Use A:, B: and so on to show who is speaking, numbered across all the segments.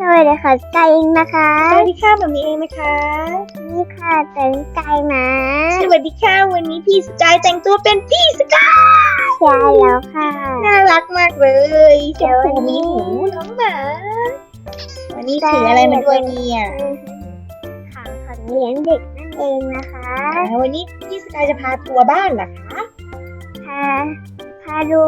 A: สวัสดีค่ะไก่เองนะคะ
B: สวัสดีค่ะแบบนี้เองนะคะ
A: นี่ค่ะแต่งไก่นะ
B: สวัสดีค่ะวันนี้พี่สกายแต่งตัวเป็นพี่สกาย
A: ใช่แล้วค่ะ
B: น่ารักมากเลย
A: เดี๋ยววันนี้
B: มีหูน้องหมาวันนี้ถืออะไรมาด้วยเนี่ย
A: ขังของเลี้ยงเด็กนั่นเองนะคะ
B: อ่าวันนี้พี่สกายจะพาทัวร์บ้านเหรอคะ
A: พาพาดู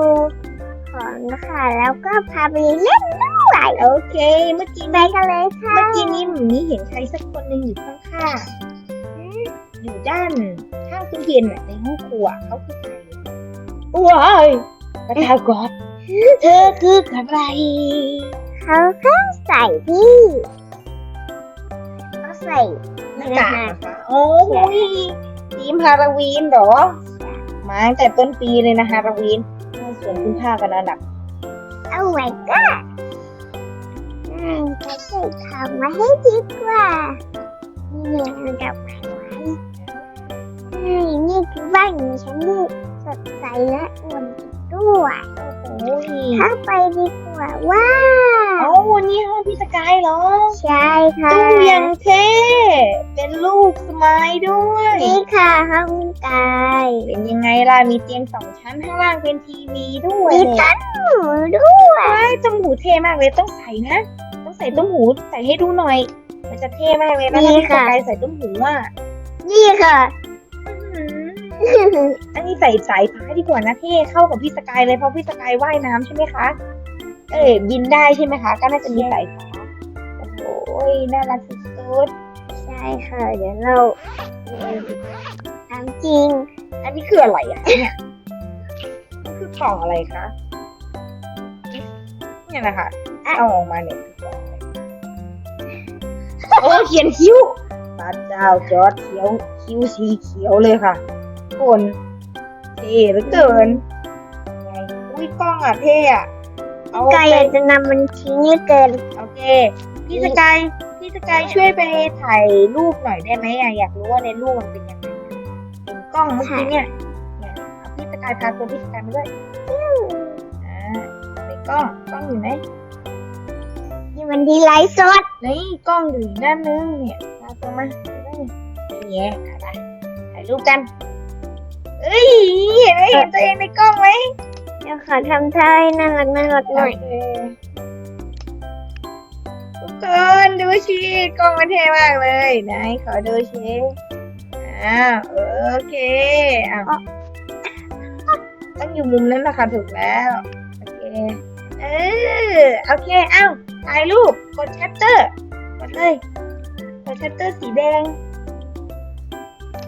A: ของนะคะแล้วก็พาไปเล่นด้วย
B: โอเค เมื่อกี้
A: ไปกันเลยค่ะ
B: เมื่อกี้นี้หมีเห็นใครสักคนหนึ่งอยู่ข้างๆอยู่ด้านข้างตู้เย็นอะในห้องครัวเขาคือใครว้ายประธานกอดเธอคือใคร
A: เขาก็ใส่ที่เขาใส่
B: หน้ากากนะคะโอ้ยทีมฮาโลวีนเหรอ มาตั้งแต่ต้นปีเลยนะฮาโลวีนส่วนคุณผ้ากันระดับ
A: โอ้ my god อืมจะใส่ทำมาให้ดีกว่านี่ไงมันดับไม้ไว้นี่นี่คือบ้านของฉันนี่สดใสและอุ่นด้วย
B: โอ้ย
A: เข้าไปดีกว่าว้า
B: เอ้าววันนี้ห้องพี่สกายเหรอ
A: ใช่ค่ะ
B: ตู้ยังเท่เป็นลูกสมายด้วย
A: นี่ค่ะห้องกาย
B: เป็นยังไงล่ะ มีเตียงสองชั้นข้างล่างเป็นทีวีด้วย
A: มี
B: เนี่ย
A: ตั้งหมูด้วย
B: ว้ายต้มหูเท่มากเลยต้องใส่นะต้อง ใส่ต้มหู ใส่ให้ดูหน่อย มันจะเท่มากเลยนะถ้าพี่สกายใส่ต้มหูอะ
A: นี่ค่ะ
B: อื้อหืออันนี้ใส่สายฟ้าดีกว่านะเท่เข้ากับพี่สกายเลยเพราะพี่สกายว่ายน้ำใช่ไหมคะ เอ้ยบินได้ใช่ไหมคะ ก็น่าจะมีสายฟ้าโอ้โหน่ารักสุด
A: ใช่ค่ะ เดี๋ยวเราทำจริง
B: ๆอันนี้คืออะไรอะเนี่ยนี่คือกล่องอะไรคะเนี่ยนะคะเอาออกมาเนี่ยคือกล่องอะไร โอ้เขียนคิ้วพระเจ้าจอร์ดเขียวคิ้วสีเขียวเลยค่ะคนเท่เหลือเกินไงอุ้ยกล้องอะเท่อะเอา
A: กาย
B: ไป
A: อยากจะนำมันทิ้งให้เกิน
B: โอเค พี่สกายพี่สกายช่วยไปถ่ายรูปหน่อยได้ไหมอะอยากรู้ว่าในรูปมันเป็นยังไงเห็นกล้องเมื่อกี้เนี่ยเนี่ยเอาพี่สกายพาตัวพี่สกายมาด้วยอ่าในกล้องกล้องอยู่ไหน
A: นี่มันดีไลฟ์สด
B: นี่กล้องอยู่อีกด้านนึงเนี่ยพาตัวมานี่ไงอะไรถ่ายรูปกันเอ้ยเห็นไหมเห็นตัวเองในกล้องไหม
A: เดี๋ยวขอทำท่าให้น่ารักน่ารักหน่อย
B: โอเคทุกคนดูชีกล้องมันเท่มากเลยไหนขอดูชีอ้าวโอเคอ้าวต้องอยู่มุมนั้นนะคะถูกแล้วโอเคเออโอเคอ้าว ถ่ายรูปกดชัตเตอร์กดเลยกดชัตเตอร์สีแดง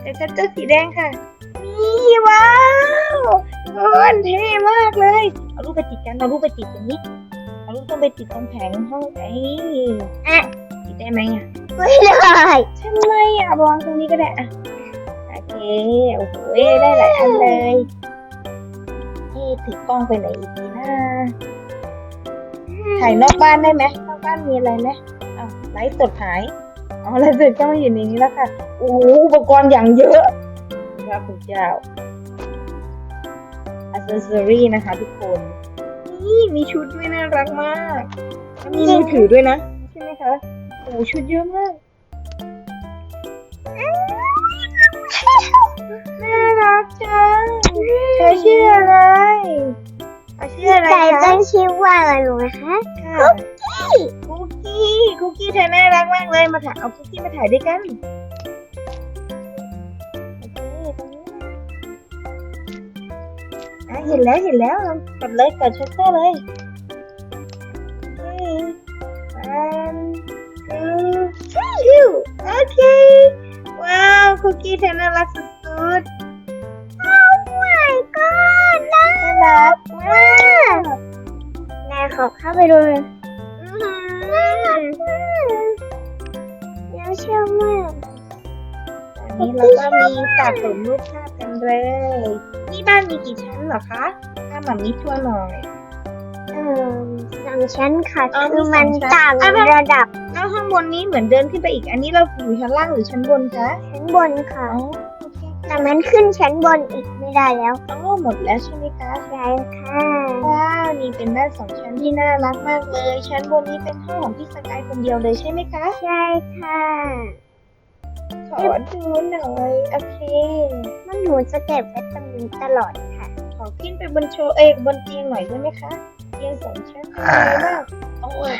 B: กดชัตเตอร์สีแดงค่ะนี่ว้าวทุกคนเท่มากเลยเอารูปไปติดกันเอารูปไปติดตรงนี้เอารูปต้องไปติดตรงแผงห้องไอ้อะติดได้ไหมอะ
A: ไม่ได้
B: ทำไมอะวางตรงนี้ก็ได้อะโอเคโอ้โหได้หลายอันเลยเอ๊ะถือกล้องไปไหนอีกดีนะ ถ่ายนอกบ้านได้ไหมนอกบ้านมีอะไรไหมอ้าวไลฟ์สดหายอ๋อไลฟ์สดก็มาอยู่ในนี้แล้วค่ะโอ้โหอุปกรณ์อย่างเยอะพระคุณเจ้าอัซเซอรี่นะคะทุกคน นี่มีชุดด้วยน่ารักมากมีมือถือด้วยนะ ใช่ไหมคะโอ้ชุดเยอะมากน่ารักจังเธอชื่ออะไร ชื่ออะไร
A: ไก่
B: คะ
A: ตั้งชื่อว่าอะไรรู้ไหมคะ
B: ค่ะคุกกี้คุกกี้เธอน่ารักมากเลยมาถ่ายเอาคุกกี้มาถ่ายด้วยกันโอเคตรงนี้อะเห็นแล้วเห็นแล้วกดเลยกดชัตเตอร์เลยโอเค one two three โอเค ว้าวคุกกี้เธอน่ารักสุด
A: ไปดูเลยน่ารั
B: ก
A: มากน่าเชื่อมาก
B: อันนี้เราก็มีสะสมรูปภาพกันเลยนี่บ้านมีกี่ชั้นเหรอคะ ถ้าแบบนี้ทั่วหน่อย
A: เออสองชั้นค่ะ
B: อือมั
A: น
B: สองชั้น
A: ต่าง
B: น
A: ระดับ
B: แล้วข้างบนนี้เหมือนเดินขึ้นไปอีก อันนี้เราอยู่ชั้นล่างหรือชั้นบนคะ
A: ชั้นบนค่ะ
B: อ๋อ
A: แต่มันขึ้นชั้นบนอีกไม่ได้แล้ว
B: อ๋อหมดแล้วใช่ไหมคะ
A: ใช่ค่ะ
B: ว้าวนี่เป็นบ้านสองชั้นที่น่ารักมากเลย ชั้นบนนี้เป็นห้องของพี่สกายคนเดียวเลยใช่ไหมคะ
A: ใช่ค่ะ
B: ขอดูหน่อยโอเค
A: มันหนูจะเก็บไว้ตรงนี้ตลอดค่ะ
B: ขอขึ้นไปบนโชว์เอกบนเตียงหน่อยได้ไหมคะเตียงสองชั้นเป็นยังไงบ้างโอ้ย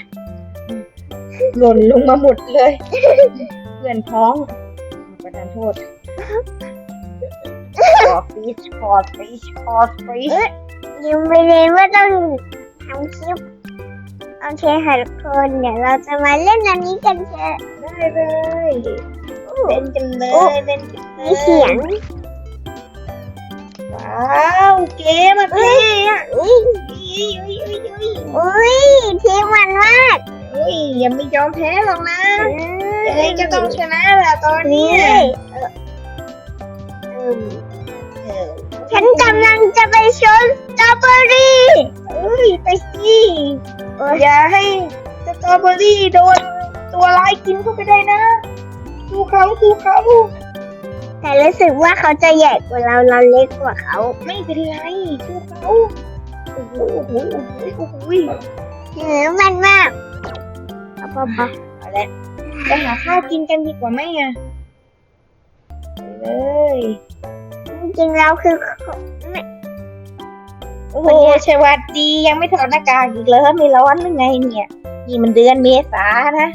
B: หล่นลงมาหมดเลยเพื่อนพ้องประทานโทษข อฟีชขอฟีชขอฟีช
A: ยังไม่เลยว่าต้องทำคลิปโอเคค่ะทุกคนเดี๋ยวเราจะมาเล่นอันนี้กันเถอะ
B: ได้เลยเล่นกันเล
A: โอ้
B: ยเล่นกันเลย
A: มีเสียง
B: ว้าวเกมอะเท่อะ
A: อุ้ย
B: อุ้ยอุ้ยอุ้ยอุ้ย
A: อุ้ยทีมมันมาก
B: อุ้ยอย่าไม่ยอมแพ้หรอกนะยังไงก็ต้องชนะแหละตอนนี้
A: นี่
B: อะ
A: เออ
B: เออ
A: ฉันกำลังจะไปชนสตรอเบอรี่
B: อุ้ยไปสิอย่าให้สตรอเบอรี่โดนตัวร้ายกินเข้าไปได้นะ ดูเขาดูเขา
A: แต่รู้สึกว่าเขาจะใหญ่กว่าเราเราเล็กกว่าเขา
B: ไม่เป็นไรดูเขาโอ้โหโอ้โหโอ้โหโอ้โห
A: เออมันมากเอาพอพอ
B: เอาละไปหาข้าวกินกันดีกว่าไหมอะไปเลย
A: จ ริงๆเราคือไม่
B: โอ้โหสวัสดียังไม่ถอดหน้ากากอีกเลยไม่ร้อนหรือไงเนี่ย นี่มันเดือนเมษานะ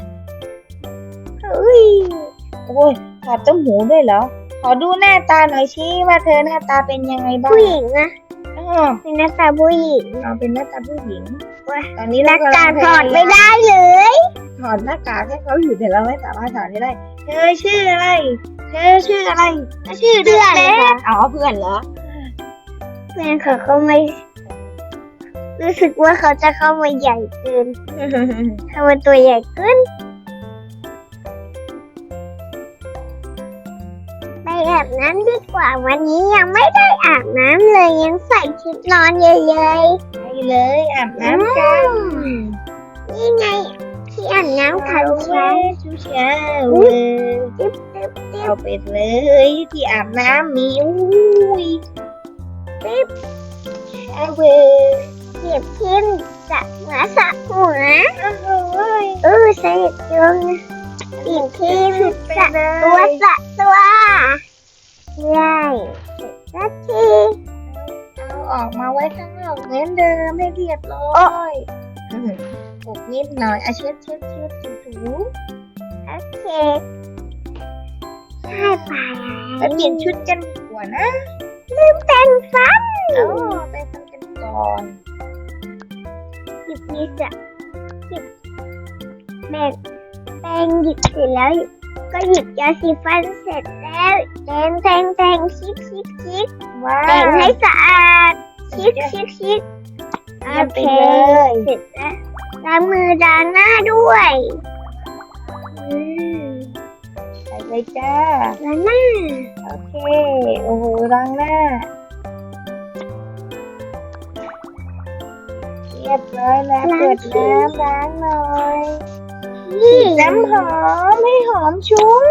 B: เฮ้ยโอ้ยถอดต้มหูด้วยเหรอ ขอดูหน้าตาหน่อยชิว่าเธอหน้าตาเป็นยังไงบ้าง
A: ผู้หญิงนะ
B: อ๋อ
A: เป็นหน้าตาผู้หญิง
B: เราเป็นหน้าตาผู้หญิง
A: ว้า
B: ตอนนี้
A: ห
B: เรา
A: น้ากากำ
B: ลัง
A: ถอดไม่ได้เลย
B: ถอดหน้ากากให้เขาอยู่แต่เราไม่สามารถถอดได้เธอชื่ออะไรเธอชื่ออะไรชื่อเดือนเล็กอ๋อเพื่อนเหรอ
A: เพื่อนเขาเขาไม่ รู้สึกว่าเขาจะเข้ามาใหญ่เกินเขามาตัวใหญ่ขึ้นไปอาบน้ำดีกว่าวันนี้ยังไม่ได้อาบน้ำเลยยังใส่ชุดนอนเยย
B: ไปเลยอาบน้ำกัน
A: ๆนี่ไง ที่อาบน้ำของฉัน
B: ชูเช้า
A: จิ๊บจิ๊บจิ๊บ
B: เอาไปเลยที่อาบน้ำมีอุ้ย
A: จิ๊บ
B: ชาเวอร์
A: เก็บทิ้นสระหัวสระหัว
B: โอ้โห
A: เออใส่จุงเก็บทิ้นสระตัวสระตัวใช่สักที
B: เอาออกมาไว้ข้างนอกเหมือนเดิมให้เรียบร้อย ปลุกนิดหน่อยอาเช็ดเช็ดเช็ดถูถู
A: โอเคใช่ไป
B: ไปเปลี่ยนชุดกันดีกว่านะ
A: ลืมแปรงฟัน
B: เอาไปทำกันก่อน
A: หยิบนี่จะหยิบแบ่งแปรงหยิบเสร็จแล้วก็หยิบยาสีฟันเสร็จแล้วแปรงแปรงแปรงชิคชิคชิค
B: ว้า
A: แปรง
B: ว
A: ให้สะอาดชิคชิคชิคโอ
B: เยี่ยมไป
A: เค
B: เลย
A: เสร็จแล้ว ล้างมือล้างหน้าด้วยอืม
B: ไปเลยจ้า
A: ล้างหน้า
B: โอเค โอ้โหล้างหน้า เรียบร้อยแล้วเปิดน้ำล้างหน่อย
A: นี่
B: น้ำหอมให้หอมชุ่ม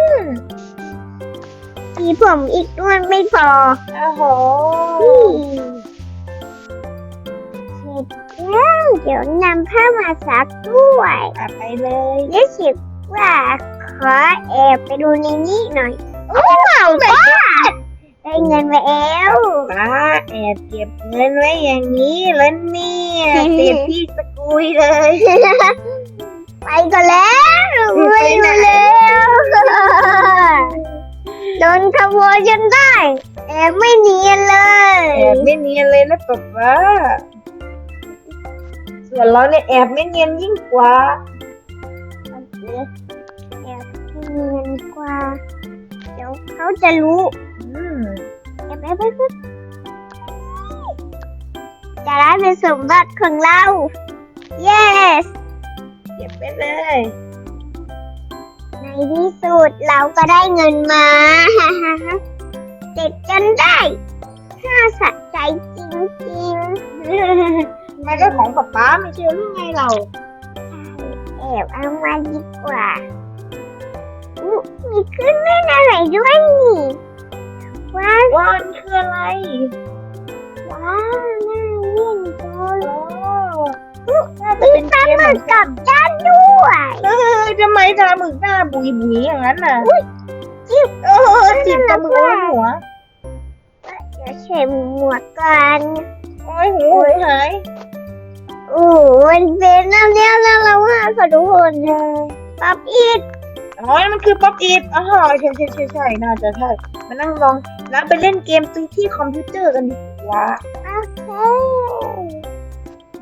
A: สีผมอีกด้วยไม่พอ
B: โอ้โห
A: เเดี๋ยวนำผ้ามาซักด้วย
B: อะไปเลย
A: รู้สึกว่าขอแอบไปดูในนี้หน่อย โอ้าวป้าได้เงินมาแล้ว
B: ป้าแอบเก็บเงินไว้อย่างนี้แล้วเนี่ยเต็พี่สกุยเลย
A: ไปก็แล้ว
B: ไป
A: ไป
B: ไหน
A: ก็แล้วโดนขโมยจนได้แอบไม่เนียนเลย
B: แอบไม่เนียนเลยนะป๊า ป้าส่วนเราเนี่ยแอบไม่เนียนยิ่งกว่า
A: โอเคแอบไม่เนียนกว่า เดี๋ยวเขาจะรู้
B: อืม
A: แอบแอบแอบแอบจะได้เป็นสมบัติของเรา yes
B: เก็บไปเลย
A: ในที่สุดเราก็ได้เงินมาเด็ดจนได้ น่าสะใจจริงๆ
B: มันก็ของป๊าป้าไม่ใช่หรือไงเรา
A: แอบเอามาดีกว่าอู้มีเครื่องเล่นอะไรด้วยนี่ว้าว
B: ว้าวนี่คืออะไร
A: ว้าวน่าเล่นจัง
B: โอ้น่าจะ
A: มี
B: เป็น
A: ปลา
B: เกม
A: ห
B: เห
A: มึ
B: มือกนกั
A: กันบจานด้วย
B: เออทำไมตาหมึกหน้าบุยบุยอย่างนั้นน่ะ
A: จิ๊บ
B: เออจิบตาหมึกไว้บนหัว
A: เดี๋ยวเช็มหมวกกัน
B: โอ้ยหูหูหาย
A: โอ้มันเป็นน้ำเนี้ยแล้วเราว่าขอทุกคนป๊อปอีท
B: อ๋อมันคือป๊อปอีทอ๋อใช่ใช่ใช่ใช่น่าจะใช่ มานั่งลองแล้วไปเล่นเกมที่คอมพิวเตอร์กันดีกว่า
A: โอเค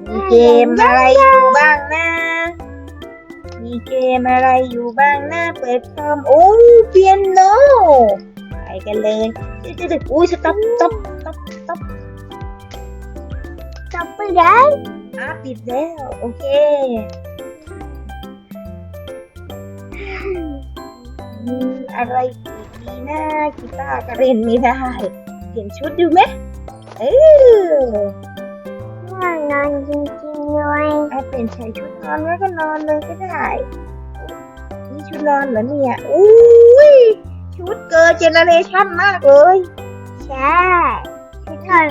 B: มีเกมอะไรอยู่บ้างนะ มีเกมอะไรอยู่บ้างนะเปิดคอมโอ้เปียโนไปกันเลยตึ๊ดตึ๊ดตึ๊ดอุ้ยสต๊อปสต๊อปสต๊อปสต๊อป
A: จับไปได้
B: อะปิดแล้ว โอเคมีอะไรอีดีนะกีตาร์ก็เล่นไม่ได้เปลี่ยนชุดดูไหมเออ
A: ว่านอนจริงๆเลย
B: เอาเปลี่ยนใส่ชุดนอนแล้วก็นอนเลยก็ได้ นี่ชุดนอนเหรอเนี่ยอุ้ยชุดเกิร์เจเนเรชั่นมากเลย
A: ใช่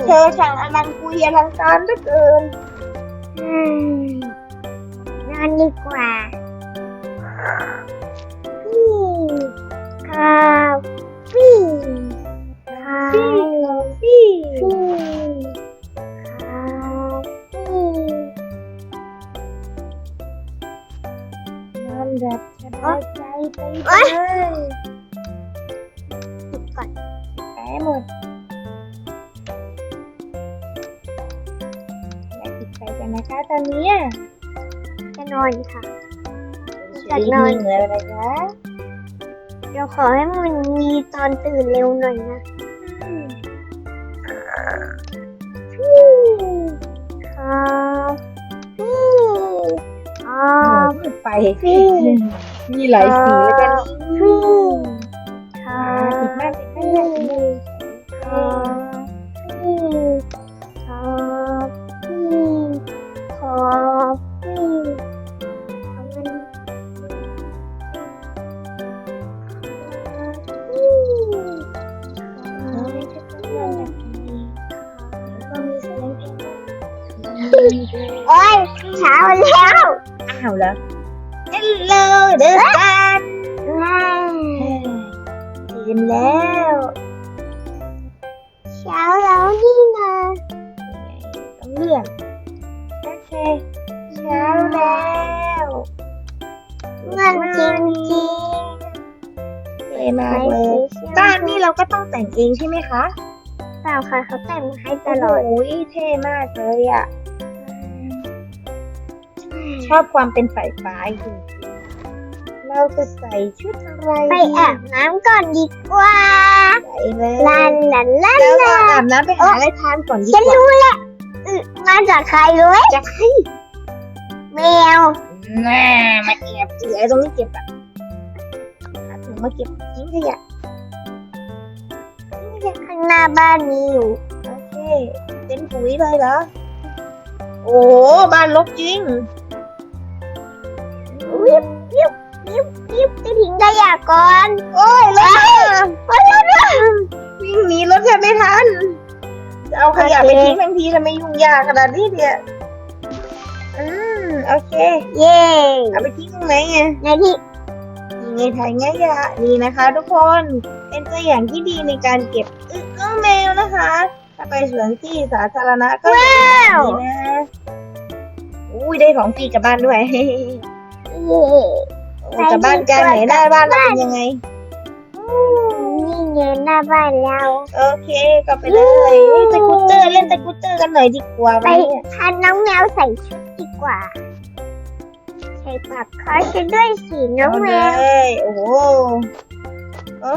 B: เธอช่งอลังกุยอลังการเหลือเกิน
A: อืมนอนดีกว่า
B: ตอน
A: ตื่นเร็วหน่อยนะพี่ครับพี่ค
B: อ๋
A: รั
B: อบพูดไป
A: ฟี่
B: มีหลายสีแล้วกัน
A: เอ
B: งใช่ไหมคะ
A: เปล่าค่ะเขาแต่งมาให้ตลอด
B: โอ้ยเท่มากเลยอะ ชอบความเป็นฝ่ายฟ้าจริงๆเราจะใส่ชุดอะไร
A: ไปอาบน้ำก่อนดีกว่า
B: ใส่เลย
A: ลาลาลา
B: แล้ว
A: ลา
B: เราอาบน้ำไปหาอะไรทานก่อนดี
A: ฉัน
B: กว่า
A: รู้แล้วอืมมาจากใครรู้ไหม
B: จะให้
A: แมว
B: แม่มาเก็บเสือตรงนี้เก็บอะเอาถุงมาเก็บทิ้งขยะทิ้ง ขยะ
A: ข้างหน้าบ้านมีอยู่
B: โอเค เป็นปุ๋ยเลยเหรอ โอ้บ้านลกจริง
A: วิบวิบวิบวิบจะทิ้งขยะก่อน
B: โอ้ยรถ
A: ไปแล้วด้วย
B: วิ่งหนีรถแทบไม่ทัน จะเอาขยะไปทิ้งทันทีทำไมยุ่งยากขนาดนี้เนี่ยอืมโอเค
A: เย้
B: เอาไปทิ้งตรงไหนไง
A: ในที่
B: นี่ไงไทยง่ายะนี่นะคะ ทุกคนเป็นตัวอย่างที่ดีในการเก็บอึก็แมวนะคะ ถ้าไปสวนที่สาธารณะก็อย่าลืมแบบนี้นะอุ้ยได้ของฟรีกลับบ้านด้วย
A: เย่
B: โอ้กลับบ้านกันไหนหน้าบ้านเราเป็นยังไง
A: อืมนี่ไงหน้าบ้านเรา
B: โอเคก็ไปเลยนี่สกูตเตอร์เล่นสกูตเตอร์กันหน่อยดีกว่า
A: ไป
B: วันนี้
A: พาน้องแมวใส่ชุดดีกว่าใส่ ปากคอฉันด้วยสีน้องแมว
B: เลยโอ้โหโอ้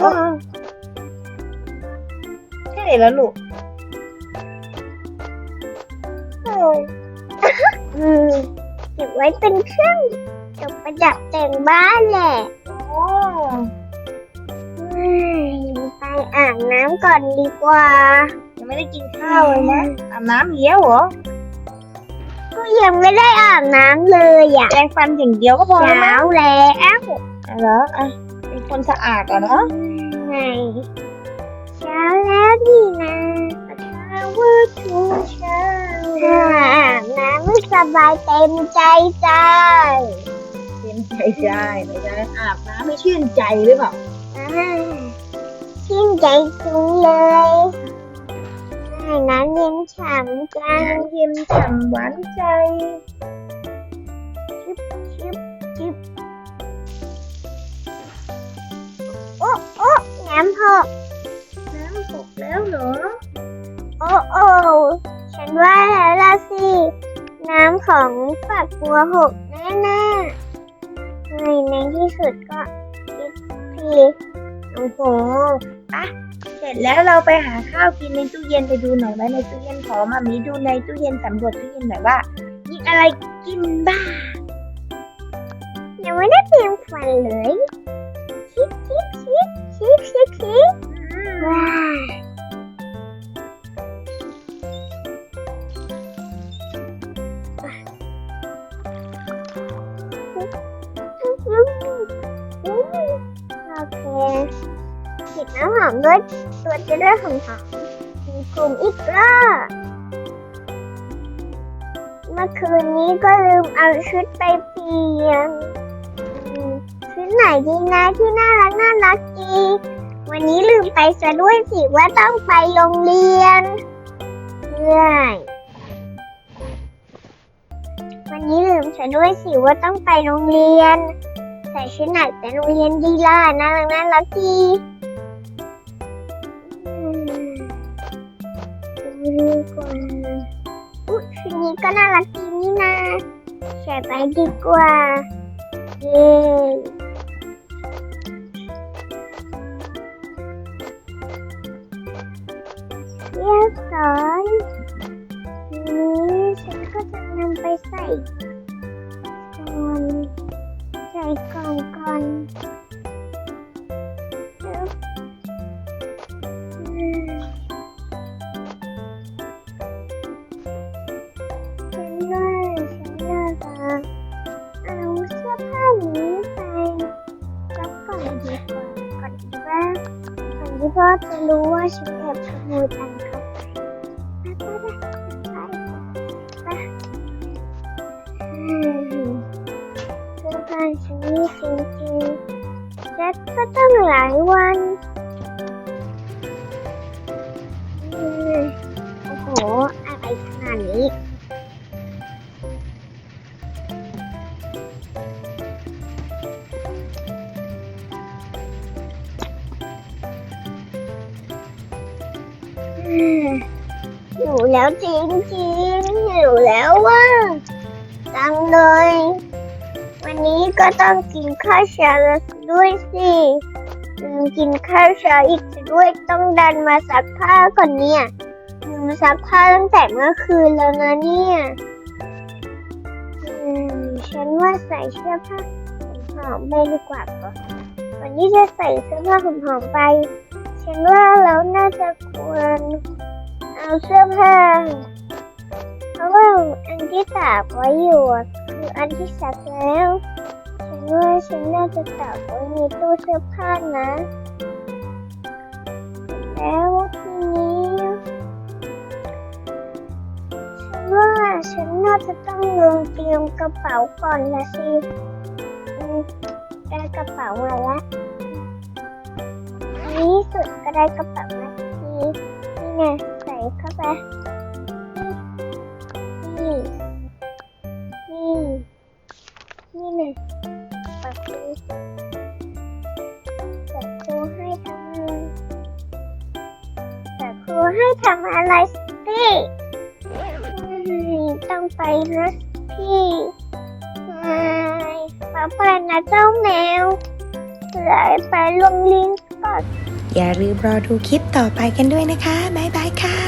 B: ใช่แล้วลูก
A: เก็บไว้เป็นเครื่องจบประดับแต่งบ้านแหละ
B: โอ้
A: ไปอาบน้ำก่อนดีกว่า
B: ยังไม่ได้กินข้าวเลยนะอาบน้ำเยี่ยวเหรอ
A: ยังไม่ได้อาบน้ำเลยอะ
B: แปรงฟันอย่างเดียวก็พอแล้ว
A: เช้า
B: มั้ง
A: แล้ว
B: อะเหรออะเป็นคนสะอาดอะเนาะ
A: ไงเช้าช้าแล้วนี่นะเช้าว่าทุกเช้าน้ำไม่สบายเต็มใจใจ
B: เต็มใจได้เลยนะอาบน้ำไม่ชื่นใจหรือเปล่า
A: อ่าชื่นใจจุงเลย อ่าน้ำเย็นฉ่ำจัง
B: น้ำเย็นฉ่ำหวานใจ
A: ชิบชิบชิบโอ้โอ้น้ำหก
B: น้ำตกแล้วเหรอ
A: โอ้โอ้ฉันว่าแล้วล่ะสิ น้ำของฝักบัวหกแน่ๆเฮ้ยในที่สุดก็คิดทีโอ้โหปะ
B: เสร็จแล้วเราไปหาข้าวกินในตู้เย็นไปดูหน่อยไหมในตู้เย็นขอมามีดูในตู้เย็นสำรวจตู้เย็นหน่อยว่า มีอะไรกินบ้าง
A: ยังไม่ได้เตรียมฝันเลยคิดคิดคิดคิดคิดคิดว้า น้ำหอมด้วยตัวจะได้หอมหอมมีกลุ่มอีกรอบเมื่อคืนนี้ก็ลืมเอาชุดไปเปลี่ยนชุดไหนดีนะที่น่ารักน่ารักดีวันนี้ลืมไปซะด้วยสิว่าต้องไปโรงเรียนเรื่อยวันนี้ลืมซะด้วยสิว่าต้องไปโรงเรียน ใส่ชุดไหนไปโรงเรียนดีล่ะน่ารักน่ารักดี ดูดีกว่าอุ๊ยชุดนี้ก็น่ารักดี แจ็คก็ต้องหลายวันโอ้โห อะไรขนาดนี้หิวแล้วจริงจริงๆหิวแล้วว่าจังเลย วันนี้ก็ต้องกินข้าวเช้าแล้ว ด้วยสิลืมกินข้าวเช้าอีกซะด้วยต้องดันมาซักผ้าก่อนเนี่ยลืมซักผ้าตั้งแต่เมื่อคืนแล้วนะเนี่ยอืมฉันว่าใส่เสื้อผ้าหอมไปดีกว่าก่อนวันนี้จะใส่เสื้อผ้าหอมไป ฉันว่าเราน่าจะควรเอาเสื้อผ้าเพราะว่าอันที่ตากไว้อยู่คืออันที่ซักแล้ว ฉันว่าฉันน่าจะตากไว้ในตู้เสื้อผ้านะ แล้วทีนี้ฉันว่าฉันน่าจะต้องลงเตรียมกระเป๋าก่อนละสิได้กระเป๋ามาแล้วในที่สุดก็ได้กระเป๋ามาทีนี่ไงใส่เข้าไปนี่นี่นี่นะ ปักครูให้ทำอะไรปักครูให้ทำอะไรสิต้องไปนะพี่ไม่ป้าไปนะเจ้าแมวเลไปโรงเรียนก่อน
C: อย่าลืมรอดูคลิปต่อไปกันด้วยนะคะ บ๊ายบายค่ะ